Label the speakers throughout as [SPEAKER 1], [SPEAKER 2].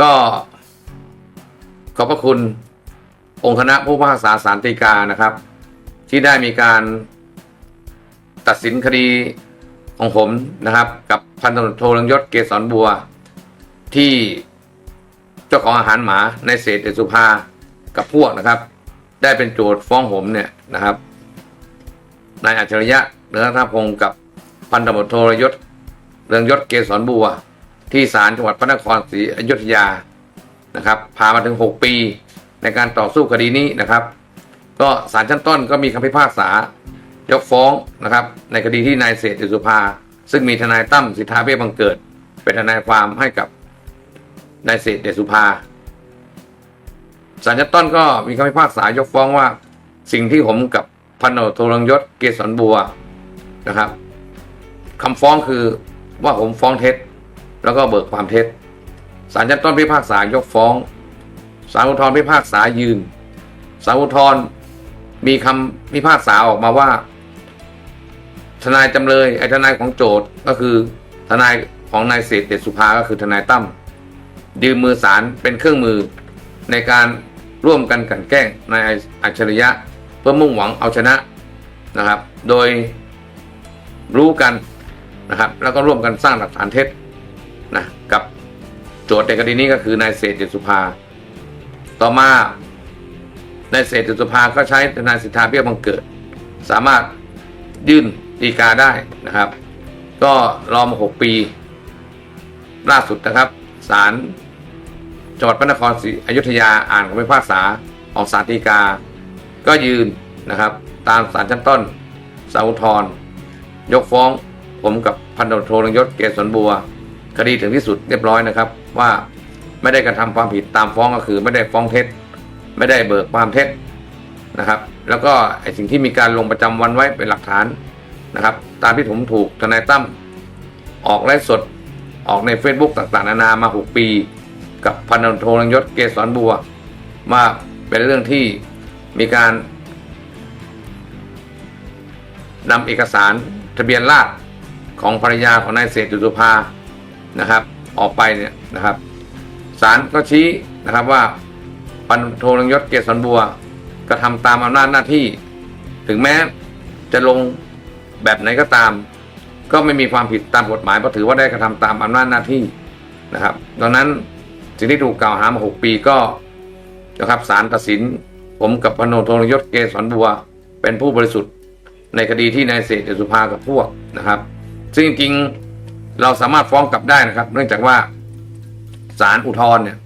[SPEAKER 1] ก็ขอบพระคุณองค์คณะผู้พิพากษาสารตีกานะครับ ที่ได้มีการตัดสินคดีของผมนะครับ กับพันตำรวจโทรืองยศเกษรบัว ที่เจ้าของอาหารหมาในเศษเดสุภากับพวกนะครับ ได้เป็นโจทย์ฟ้องผมเนี่ยนะครับนายอัจฉริยะเนือธาพงศ์กับพันตำรวจโทเรืองยศเรืองยศเกษรบัว ที่ศาลจังหวัดพระนครศรีอยุธยานะครับพามาถึง 6 ปีในการต่อสู้คดีนี้นะครับ ก็ศาลชั้นต้นก็มีคำพิพากษายกฟ้องนะครับ ในคดีที่นายเศรษฐเดสุภา ซึ่งมีทนายตั้มสิทธาเบี้ยบังเกิด เป็นทนายความให้กับนายเศรษฐเดสุภาศาลชั้นต้นก็มีคำพิพากษายกฟ้องว่า สิ่งที่ผมกับพันโทโทรังยศเกษรบัวนะครับคำฟ้องคือว่าผมฟ้องเท็จ แล้วก็เบิกความเท็จศาลชั้นต้นพิพากษายกฟ้องศาลอุทธรณ์พิพากษายืนศาลอุทธรณ์มีคำพิพากษาออกมาว่า ทนายจำเลยไอ้ทนายของโจทย์ก็คือทนายของนายเศรษฐเดชสุภาก็คือทนายตั้มยืมมือศาลเป็นเครื่องมือในการร่วมกันกันแกล้งนายอัจฉริยะ เพื่อมุ่งหวังเอาชนะนะครับ โดยรู้กันนะครับ แล้วก็ร่วมกันสร้างหลักฐานเท็จ นะกับโจทย์ในคดีนี้ก็คือนายเศรษฐสุภา ต่อมานายเศรษฐสุภาก็ใช้ทนายสิทธาเบี้ยบังเกิด สามารถยื่นฎีกาได้นะครับ ก็รอมาหกปี ล่าสุดนะครับศาลจังหวัดพระนครศรีอยุธยาอ่านคำพิพากษาของศาลฎีกา ก็ยืนนะครับ ตามศาลชั้นต้นสาลอุธรยกฟ้องผมกับพันตำรวจโทรยศเกษรบัว คดีถึงที่สุดเรียบร้อยนะครับ ว่าไม่ได้กระทำความผิดตามฟ้องก็คือไม่ได้ฟ้องเท็จ ไม่ได้เบิกความเท็จนะครับ แล้วก็ไอสิ่งที่มีการลงประจำวันไว้เป็นหลักฐานนะครับ ตามที่ผมถูกทนายตั้มออกไลฟ์สดออกใน Facebook ต่างๆ นานามา 6 ปี กับพันตำรวจโทรยศเกษรบัวว่าเป็นเรื่องที่มีการนำเอกสารทะเบียนราษของภรรยาของนายเศรษฐจุสุภา นะครับ ออกไปเนี่ยนะครับศาลก็ชี้นะครับว่าพันโทรยศเกษรบัวกระทำตามอำนาจหน้าที่ ถึงแม้จะลงแบบไหนก็ตาม ก็ไม่มีความผิดตามกฎหมายเพราะถือว่าได้กระทำตามอำนาจหน้าที่นะครับดังนั้นสิ่งที่ถูกกล่าวหามา 6 ปีก็นะครับศาลตัดสิน ผมกับพันโทรยศเกษรบัว เป็นผู้บริสุทธิ์ในคดีที่นายเศรษฐสุภากับพวกนะครับ ซึ่งจริง เราสามารถฟ้องกลับได้นะครับ เนื่องจากว่าศาลอุทธรณ์เนี่ย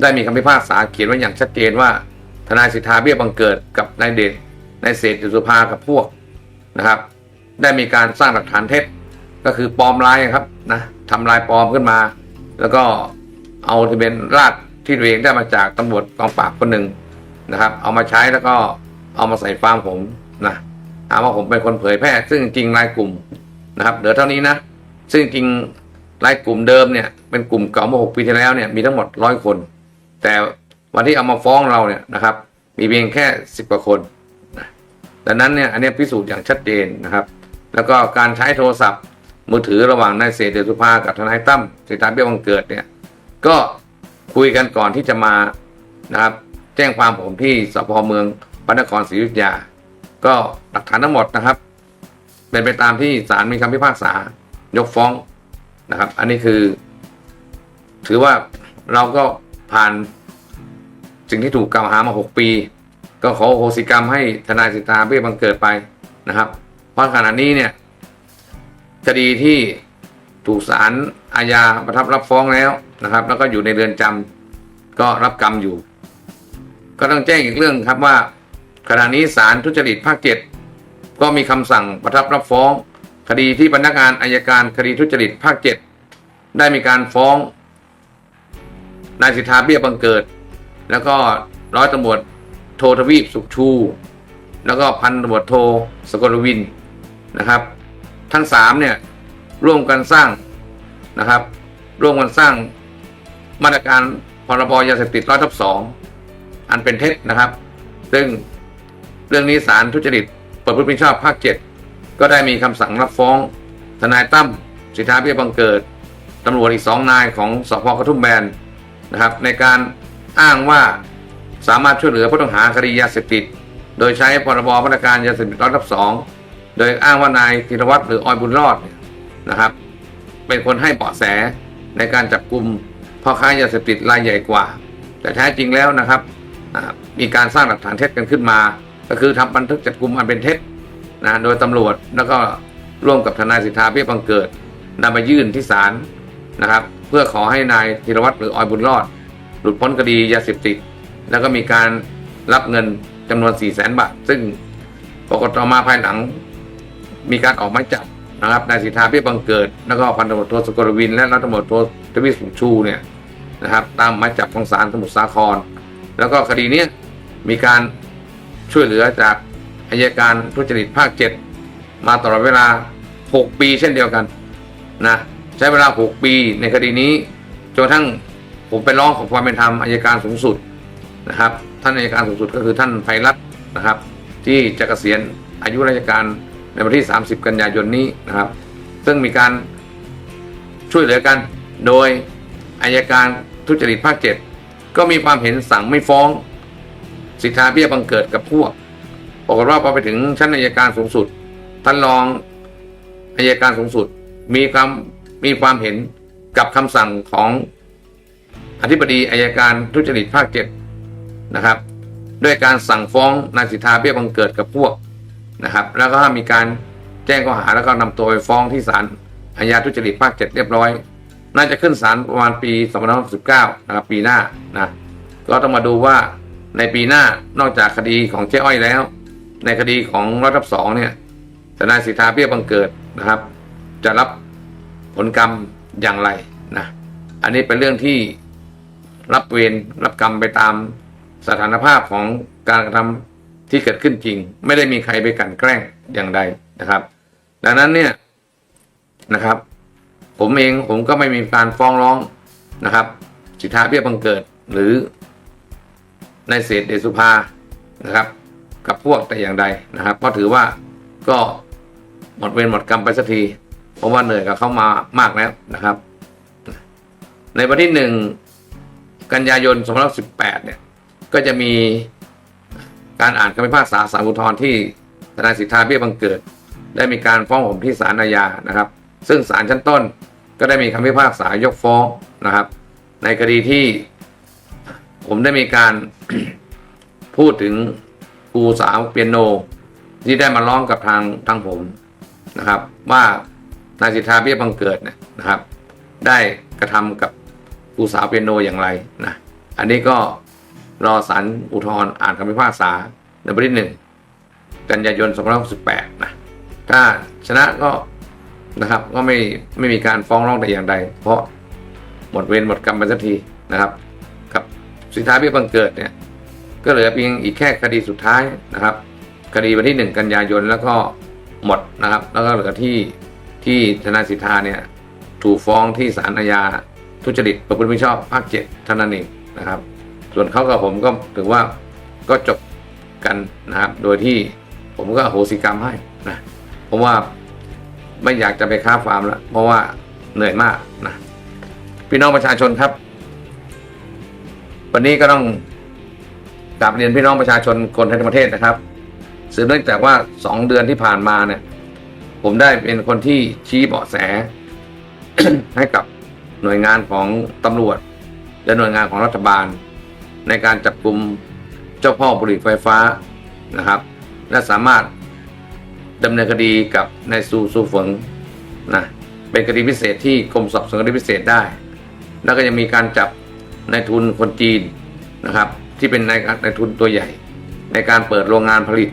[SPEAKER 1] ได้มีคำพิพากษาเขียนไว้อย่างชัดเจนว่า ทนายสิทธาเบี้ยบังเกิดกับนายเดชนายเศรษฐสุภากับพวกนะครับ ได้มีการสร้างหลักฐานเท็จก็คือปลอมลายครับนะทำลายปลอมขึ้นมา แล้วก็เอาทะเบียนราษฎรที่ตัวเองได้มาจากตำรวจกองปราบคนหนึ่งนะครับ เอามาใช้แล้วก็เอามาใส่ฟาร์มผมนะหาว่าผมเป็นคนเผยแพร่ ซึ่งจริงรายกลุ่มนะครับเหลือเท่านี้นะ ซึ่งจริงรายกลุ่มเดิมเนี่ยเป็นกลุ่มเก่าเมื่อหกปีที่แล้วเนี่ยมีทั้งหมดร้อยคน แต่วันที่เอามาฟ้องเราเนี่ยนะครับ มีเพียงแค่สิบกว่าคนดังนั้นเนี่ยอันนี้พิสูจน์อย่างชัดเจนนะครับ แล้วก็การใช้โทรศัพท์มือถือระหว่างนายเศรษฐเดชสุภากับทนายตั้มสิทธาเบี้ยบังเกิดเนี่ยก็คุยกันก่อนที่จะมานะครับแจ้งความผมที่สพเมืองพระนครศรีอยุธยา ก็หลักฐานทั้งหมดนะครับ เป็นไปตามที่ศาลมีคำพิพากษา ยกฟ้องนะครับ อันนี้คือ ถือว่าเราก็ผ่านสิ่งที่ถูกกล่าวหามา 6 ปี ก็ขอโหสิกรรมให้ทนายสิทธาเบี้ยบังเกิดไปนะครับ เพราะขณะนี้เนี่ยคดีที่ถูกศาลอาญาประทับรับฟ้องแล้วนะครับ แล้วก็อยู่ในเรือนจำก็รับกรรมอยู่ ก็ต้องแจ้งอีกเรื่องครับว่าขณะนี้ศาลทุจริตภาคเจ็ดก็มีคำสั่งประทับรับฟ้อง คดีที่พนักงานอายการคดีทุจริตภาคเจ็ดได้มีการฟ้องนายสิทธาเบี้ยบังเกิด แล้วก็ร้อยตำรวจโททวีปสุขชู แล้วก็พันตำรวจโทสกลวินนะครับ ทั้งสามเนี่ยร่วมกันสร้างนะครับ ร่วมกันสร้างมาตรการพรบยาเสพติดร้อยทับสองอันเป็นเท็จนะครับ ซึ่งเรื่องนี้ศาลทุจริตเปิดพฤติชอบภาคเจ็ด ก็ได้มีคำสั่งรับฟ้อง ทนายตั้มสิทธาเบี้ยบังเกิดตำรวจอีกสองนายของสพกระทุ่มแบนนะครับ ในการอ้างว่าสามารถช่วยเหลือผู้ต้องหาคดียาเสพติด โดยใช้พรบมาตรการยาเสพติดร้อยทับสองโดยอ้างว่านายธีรวัตรหรือออยบุญรอดนะครับ เป็นคนให้เบาะแสในการจับกลุ่มพ่อค้ายาเสพติดรายใหญ่กว่า แต่แท้จริงแล้วนะครับ มีการสร้างหลักฐานเท็จกันขึ้นมา ก็คือทำบันทึกจับกลุ่มอันเป็นเท็จ นะโดยตำรวจแล้วก็ร่วมกับทนายสิทธาเบี้ยบังเกิดนำมายื่นที่ศาลนะครับ เพื่อขอให้นายธีรวัตรหรือออยบุญรอด หลุดพ้นคดียาเสพติดแล้วก็มีการรับเงินจำนวน4 0 0แสนบาท ซึ่งปรากฏต่อมาภายหลัง มีการออกหมายจับนะครับนายสิทธาเบี้ยบังเกิด แล้วก็พันตำรวจโทสกลวิน และรัฐตำรวจโททวีสุขชูเนี่ยนะครับตามหมายจับของศาลสมุทรสาคร แล้วก็คดีนี้มีการช่วยเหลือจาก อายการทุจริตภาค 7 มาตลอดเวลา 6 ปีเช่นเดียวกันนะใช้เวลา 6 ปีในคดีนี้จนทั่งผมไปร้องขอความเป็นธรรมอายการสูงสุดนะครับ ท่านอายการสูงสุดก็คือท่านไพรัตนะครับ ที่จะเกษียณอายุราชการในวันที่ 30 กันยายนนี้นะครับ ซึ่งมีการช่วยเหลือกัน โดยอายการทุจริตภาค 7 ก็มีความเห็นสั่งไม่ฟ้อง สิทธาเบี้ยบังเกิดกับพวก ปรากฏว่าพอไปถึงชั้นอายการสูงสุดท่านรองอายการสูงสุด มีความมีความเห็นกับคำสั่งของอธิบดีอายการทุจริตภาค7นะครับ ด้วยการสั่งฟ้องนายสิทธาเบี้ยบังเกิดกับพวกนะครับ แล้วก็มีการแจ้งข้อหาแล้วก็นำตัวไปฟ้องที่ศาลอาญาทุจริตภาค7เรียบร้อย น่าจะขึ้นศาลประมาณปี2569นะครับปีหน้านะก็ต้องมาดูว่าในปีหน้านอกจากคดีของเจ๊อ้อยแล้ว ในคดีของรัฐทับสองเนี่ยทนายสิทธาเบี้ยบังเกิดนะครับ จะรับผลกรรมอย่างไรนะอันนี้เป็นเรื่องที่รับเวรรับกรรมไปตามสถานภาพของการกระทำที่เกิดขึ้นจริง ไม่ได้มีใครไปกั่นแกล้งอย่างใดนะครับ ดังนั้นเนี่ยนะครับ ผมเองผมก็ไม่มีการฟ้องร้องนะครับสิทธาเบี้ยบังเกิดหรือในายเศรษฐ์เดสุภานะครับ กับพวกแต่อย่างใดนะครับเพราะถือว่าก็หมดเวรหมดกรรมไปสักทีเพราะว่าเหนื่อยกับเขามามากแล้วนะครับ ในวันที่หนึ่งกันยายน2518เนี่ยก็จะมีการอ่านคำพิพากษาศาลอุทธรที่ทนายสิทธาเบี้ยบังเกิด ได้มีการฟ้องผมที่ศาลอาญานะครับ ซึ่งศาลชั้นต้นก็ได้มีคำพิพากษายกฟ้องนะครับ ในคดีที่ผมได้มีการพูดถึง ครูสาวเปียโน ที่ได้มาร้องกับทางทางผมนะครับ ว่านายสิทธาเบี้ยบังเกิดเนี่ยนะครับ ได้กระทำกับครูสาวเปียโนอย่างไรนะอันนี้ก็รอศาลอุทธรณ์อ่านคำพิพากษาในวันที่หนึ่งกันยายน2568นะถ้าชนะก็นะครับ ก็ไม่ไม่มีการฟ้องร้องแต่อย่างใด เพราะหมดเวรหมดกรรมไปสักทีนะครับ กับสิทธาเบี้ยบังเกิดเนี่ย ก็เหลือเพียงอีกแค่คดีสุดท้ายนะครับ คดีวันที่หนึ่งกันยายนแล้วก็หมดนะครับ แล้วก็เหลือที่ที่ทนาสิทธาเนี่ยถูกฟ้องที่ศาลอาญาทุจริตประพฤติมิชอบภาคเจ็ดเท่านั้นเองนะครับ ส่วนเขากับผมก็ถือว่าก็จบกันนะครับ โดยที่ผมก็โหสิกรรมให้นะเพราะว่าไม่อยากจะไปค้าฟาร์มแล้วเพราะว่าเหนื่อยมากนะพี่น้องประชาชนครับ วันนี้ก็ต้อง กราบเรียนพี่น้องประชาชนคนทั้งประเทศนะครับสืบเนื่องจากว่าสองเดือนที่ผ่านมาเนี่ย ผมได้เป็นคนที่ชี้เบาะแส ให้กับหน่วยงานของตำรวจ และหน่วยงานของรัฐบาล ในการจับกลุ่มเจ้าพ่อบุหรี่ไฟฟ้านะครับ และสามารถดำเนินคดีกับนายซูซูเฟิงนะเป็นคดีพิเศษที่กรมสอบสวนคดีพิเศษได้ แล้วก็ยังมีการจับนายทุนคนจีนนะครับ ที่เป็นนายนทุนตัวใหญ่ ในการเปิดโรงงานผลิต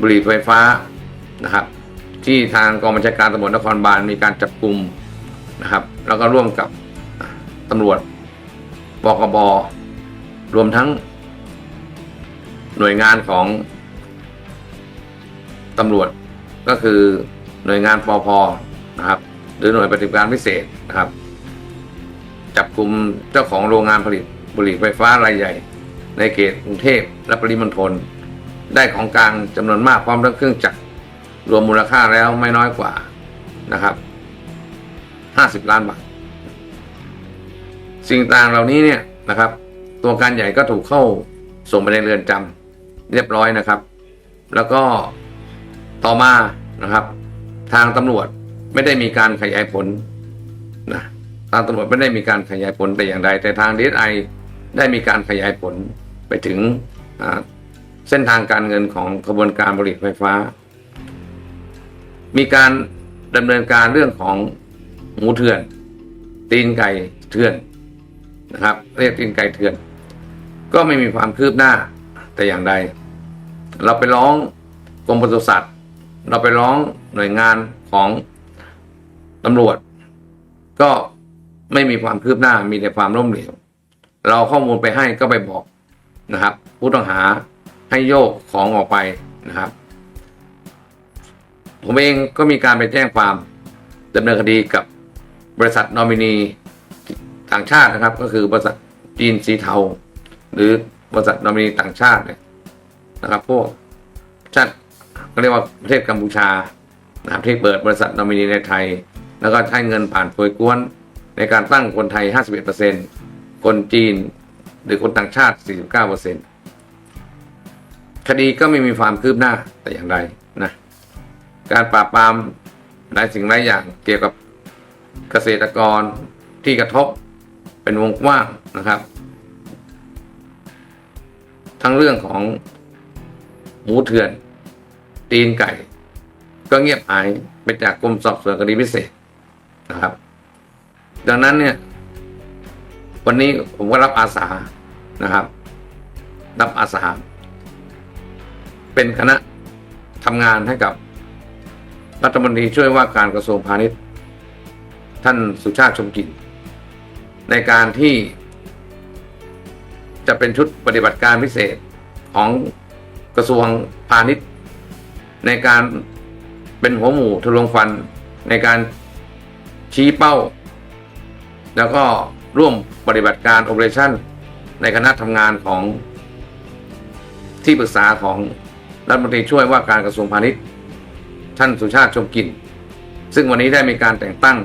[SPEAKER 1] บุหรี่ไฟฟ้านะครับ ที่ทางกองบัญชาการตำรวจนครบาลมีการจับกลุ่มนะครับ แล้วก็ร่วมกับตำรวจบกบรวมทั้งหน่วยงานของตำรวจก็คือหน่วยงานปอพนะครับ หรือหน่วยปฏิบัติการพิเศษนะครับ จับกลุ่มเจ้าของโรงงานผลิตบุหรี่ไฟฟ้ารายใหญ่ ในเขตกรุงเทพและปริมณฑลได้ของกลางจำนวนมากพร้อมทั้งเครื่องจักรรวมมูลค่าแล้วไม่น้อยกว่านะครับ 50 ล้านบาท สิ่งต่างเหล่านี้เนี่ยนะครับ ตัวการใหญ่ก็ถูกเข้าส่งไปในเรือนจำเรียบร้อยนะครับ แล้วก็ต่อมานะครับ ทางตำรวจไม่ได้มีการขยายผลนะทางตำรวจไม่ได้มีการขยายผลแต่อย่างใด แต่ทางดีไอได้มีการขยายผล ไปถึงเส้นทางการเงินของกระบวนการผลิตไฟฟ้า มีการดำเนินการเรื่องของหมูเถื่อน ตีนไก่เถื่อนนะครับ เรียกตีนไก่เถื่อน ก็ไม่มีความคืบหน้าแต่อย่างใด เราไปร้องกรมปศุสัตว์เราไปร้องหน่วยงานของตำรวจ ก็ไม่มีความคืบหน้ามีแต่ความล้มเหลว เราข้อมูลไปให้ก็ไปบอก นะครับ ผู้ต้องหาให้โยกของออกไปนะครับ ผมเองก็มีการไปแจ้งความดำเนินคดีกับบริษัทนอมินีต่างชาตินะครับ ก็คือบริษัทจีนสีเทา หรือบริษัทนอมินีต่างชาติเนี่ยนะครับพวกชาติก็เรียกว่าประเทศกัมพูชานะครับที่เปิดบริษัทนอมินีในไทย แล้วก็ใช้เงินผ่านโพยกวนในการตั้งคนไทย 51%คนจีน หรือคนต่างชาติ 49%คดีก็ไม่มีความคืบหน้าแต่อย่างใดนะการปราบปรามหลายสิ่งหลายอย่างเกี่ยวกับเกษตรกรที่กระทบเป็นวงกว้างนะครับ ทั้งเรื่องของหมูเถื่อน ตีนไก่ ก็เงียบหายไปจากกรมสอบสวนคดีพิเศษนะครับ ดังนั้นเนี่ย วันนี้ผมก็รับอาสานะครับ รับอาสา เป็นคณะทำงานให้กับรัฐมนตรีช่วยว่าการกระทรวงพาณิชย์ ท่านสุชาติชมกลิ่นในการที่ จะเป็นชุดปฏิบัติการพิเศษของกระทรวงพาณิชย์ ในการเป็นหัวหมู่ทะลวงฟันในการชี้เป้า แล้วก็ ร่วมปฏิบัติการโอเปอเรชั่นในคณะทำงานของที่ปรึกษาของรัฐมนตรีช่วยว่าการกระทรวงพาณิชย์ ท่านสุชาติชมกิน ซึ่งวันนี้ได้มีการแต่งตั้ง